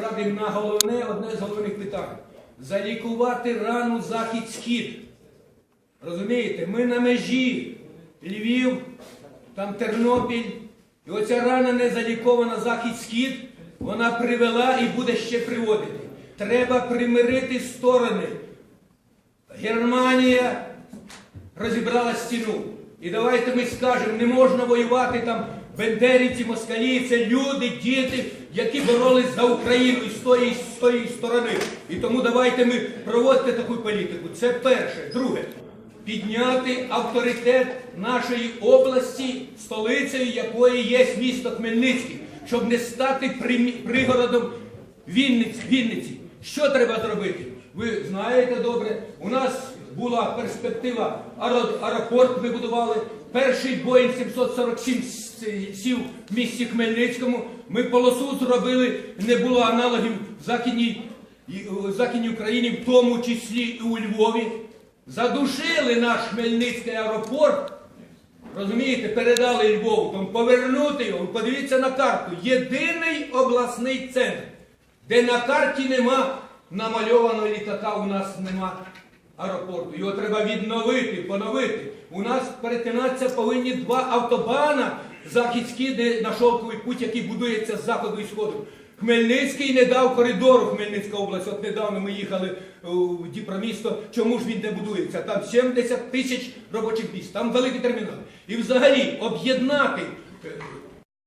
Радимо на головне, одне з головних питань. Залікувати рану захід-схід. Розумієте, ми на межі Львів, там Тернопіль. І оця рана не залікована захід-схід, вона привела і буде ще приводити. Треба примирити сторони. Германія розібрала стіну. І давайте ми скажемо, не можна воювати там бендерівці, москалі, це люди, діти, які боролись за Україну і з тої, з тої сторони. І тому давайте ми проводити таку політику. Це перше. Друге, підняти авторитет нашої області, столицею якої є місто Хмельницький, щоб не стати пригородом Вінниці. Вінниці. Що треба зробити? Ви знаєте добре, у нас була перспектива аеропорт, ми будували. Перший Боїнг 747 сів в місті Хмельницькому. Ми полосу зробили, не було аналогів в Західній, в Західній Україні, в тому числі і у Львові. Задушили наш Хмельницький аеропорт. Розумієте, передали Львову, там повернути його. Подивіться на карту. Єдиний обласний центр, де на карті нема намальованого літака, у нас нема аеропорту. Його треба відновити, поновити. У нас перетинатися повинні два автобана західські, де на шовковий путь, який будується з заходу і сходу. Хмельницький не дав коридору Хмельницька область. От недавно ми їхали е, в Дніпромісто. Чому ж він не будується? Там 70 тисяч робочих місць, там великий термінал. І взагалі об'єднати е,